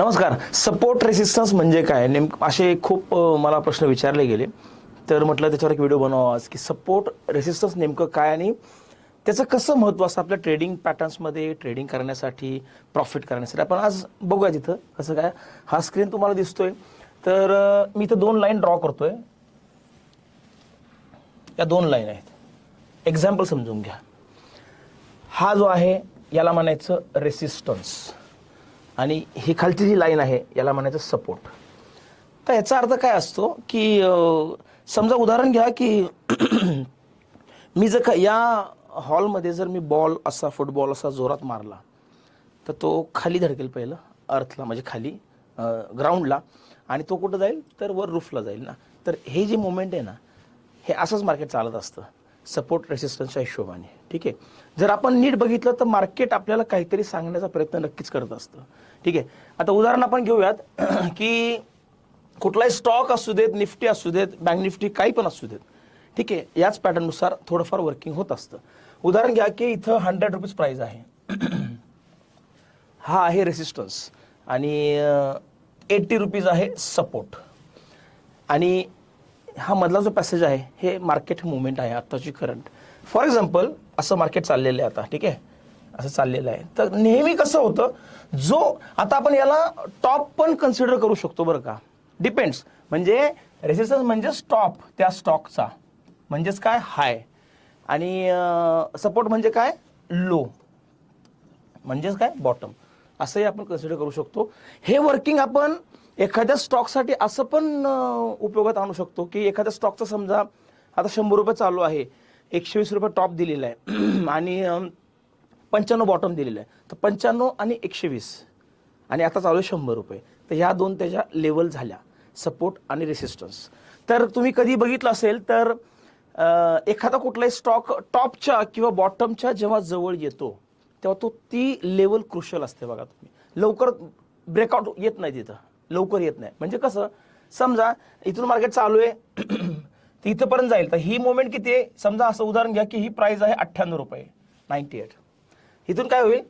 नमस्कार. Support resistance म्हणजे काय? नेमकं असे खूप मला प्रश्न विचारले गेले. तर म्हटलं त्याच्यावर एक व्हिडिओ बनवा आज. की सपोर्ट रेसिस्टन्स नेमकं काय आणि त्याचं कसं महत्त्व असतं आपल्या ट्रेडिंग पॅटर्न्समध्ये ट्रेडिंग करण्यासाठी प्रॉफिट करण्यासाठी? आपण आज बघूया तिथं कसं काय. हा स्क्रीन तुम्हाला दिसतोय. तर मी इथं दोन लाईन ड्रॉ करतोय. या दोन लाईन आहेत. एक्झाम्पल समजून घ्या. हा जो आहे याला म्हणायचं रेसिस्टन्स आणि ही खालची जी लाईन आहे याला म्हणायचं सपोर्ट तर याचा अर्थ काय असतो की समजा उदाहरण घ्या की मी जर का या हॉलमध्ये जर मी बॉल असा फुटबॉल असा जोरात मारला तर तो खाली धडकेल पहिलं अर्थला म्हणजे खाली ग्राउंडला आणि तो कुठं जाईल? तर वर रूफला जाईल ना. तर हे जे मुवमेंट आहे ना हे असंच मार्केट चालत असतं. सपोर्ट रेसिस्टन्सच्या हिशोबाने. ठीक आहे? जर आपण नीट बघितलं तर मार्केट आपल्याला काहीतरी सांगण्याचा प्रयत्न नक्कीच करत असतं. ठीक आहे? आता उदाहरण आपण घेऊयात की कुठलाही स्टॉक असू देत निफ्टी असू देत बँक निफ्टी काही पण असू देत ठीक आहे? याच पॅटर्ननुसार थोडंफार वर्किंग होत असतं. उदाहरण घ्या की इथं हंड्रेड रुपीज प्राईज आहे. हा आहे रेसिस्टन्स आणि एट्टी रुपीज आहे सपोर्ट आणि हा मधला जो पॅसेज आहे हे मार्केट मुवमेंट आहे आत्ताची करंट फॉर एक्झाम्पल असं मार्केट चाललेलं आहे आता ठीक आहे? असं चाललेलं आहे. तर नेहमी कसं होतं जो आता आपण याला टॉप पण कन्सिडर करू शकतो बरं का. डिपेंड्स म्हणजे रेसिस्टन्स म्हणजे स्टॉप त्या स्टॉकचा म्हणजेच काय? हाय आणि सपोर्ट म्हणजे काय? लो म्हणजेच काय? बॉटम असंही आपण कन्सिडर करू शकतो. हे वर्किंग आपण एखाद्या स्टॉकसाठी असं पण उपयोगात आणू शकतो की एखाद्या स्टॉकचं समजा आता शंभर रुपये चालू आहे एकशे वीस रुपये टॉप दिलेला आहे आणि पंच्याण्णव बॉटम दिलेलं आहे तर पंच्याण्णव आणि एकशे वीस आणि आता चालू आहे शंभर रुपये तर ह्या दोन त्याच्या लेवल झाल्या सपोर्ट आणि रेसिस्टन्स तर तुम्ही कधी बघितलं असेल तर एखादा कुठलाही स्टॉक टॉपच्या किंवा बॉटमच्या जेव्हा जवळ येतो तेव्हा तो ती लेवल क्रुशल असते बघा तुम्ही. लवकर ब्रेकआउट येत नाही तिथं. लवकर येत नाही. म्हणजे कसं समजा इथून मार्केट चालू आहे तर इथंपर्यंत जाईल. तर ही मोमेंट किती आहे? समजा असं उदाहरण घ्या की ही प्राइस आहे अठ्ठ्याण्णव रुपये नाईन्टी एट इथून काय होईल?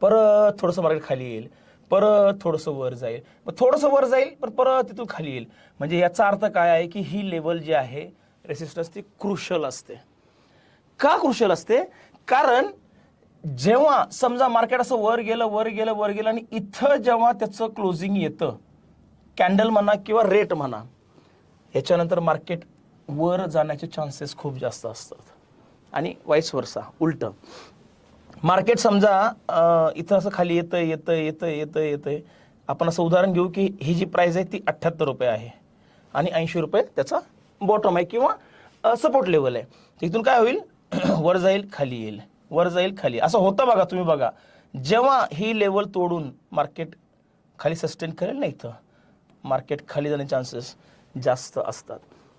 परत थोडंसं मार्केट खाली येईल. परत थोडंसं वर जाईल. मग थोडंसं वर जाईल पण परत तिथून खाली येईल. म्हणजे याचा अर्थ काय आहे की ही लेवल जी आहे रेसिस्टन्स ती क्रुशल असते. का क्रुशल असते? कारण जेव्हा समजा मार्केट असं वर गेलं वर गेलं वर गेलं आणि इथं जेव्हा त्याचं क्लोजिंग येतं कॅन्डल म्हणा किंवा रेट म्हणा याच्यानंतर मार्केट वर जाण्याचे चान्सेस खूप जास्त असतात. आणि वाईस वर्षा उलटं. मार्केट समजा इथं असं खाली येतं येतं येतं येतं येतं आपण असं उदाहरण घेऊ की ही जी प्राईज आहे ती अठ्ठ्याहत्तर रुपये आहे. आणि ऐंशी रुपये त्याचा बॉटम आहे किंवा सपोर्ट लेवल आहे. तिथून इथून काय होईल? वर जाईल खाली येईल. वर जाईल खाली. असं होतं बघा तुम्ही बघा. जेव्हा ही लेवल तोडून मार्केट खाली सस्टेन करेल ना इथं मार्केट खाली जाण्याचे चान्सेस जास्त असतात.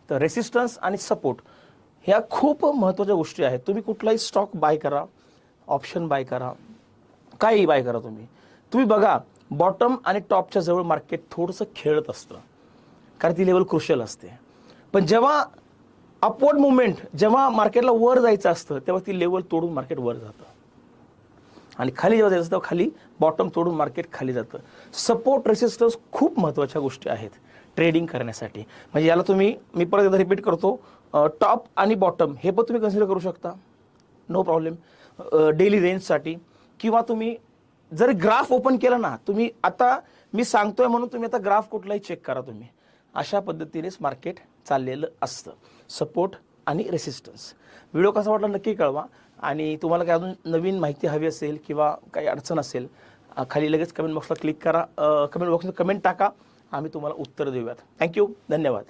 तर रेसिस्टन्स आणि सपोर्ट ह्या खूप महत्त्वाच्या गोष्टी आहेत. तुम्ही कुठलाही स्टॉक बाय करा ऑप्शन बाय करा काही बाय करा तुम्ही. तुम्ही बघा बॉटम आणि टॉपच्या जवळ मार्केट थोडंसं खेळत असतं. कारण ती लेवल क्रुशल असते. पण जेव्हा अपवर्ड मुवमेंट जेव्हा मार्केटला वर जायचं असतं तेव्हा ती लेवल तोडून मार्केट वर जातं. आणि खाली जेव्हा जायचं असतं तेव्हा खाली बॉटम तोडून मार्केट खाली जातं. सपोर्ट रेसिस्टन्स खूप महत्त्वाच्या गोष्टी आहेत ट्रेडिंग करण्यासाठी. म्हणजे याला तुम्ही मी परत एकदा रिपीट करतो टॉप आणि बॉटम हे पण तुम्ही कन्सिडर करू शकता. नो प्रॉब्लेम डेली रेंजसाठी किंवा तुम्ही जर ग्राफ ओपन केला ना तुम्ही आता मी सांगतोय म्हणून तुम्ही आता ग्राफ कुठलाही चेक करा तुम्ही. अशा पद्धतीनेच मार्केट चाललेलं असतं. सपोर्ट आणि रेसिस्टन्स व्हिडिओ कसा वाटला नक्की कळवा. आणि तुम्हाला काय अजून नवीन माहिती हवी असेल किंवा काही अडचण असेल खाली लगेच कमेंट बॉक्सला क्लिक करा. कमेंट बॉक्समध्ये कमेंट टाका. आम्ही तुम्हाला उत्तर देऊयात. थँक्यू धन्यवाद.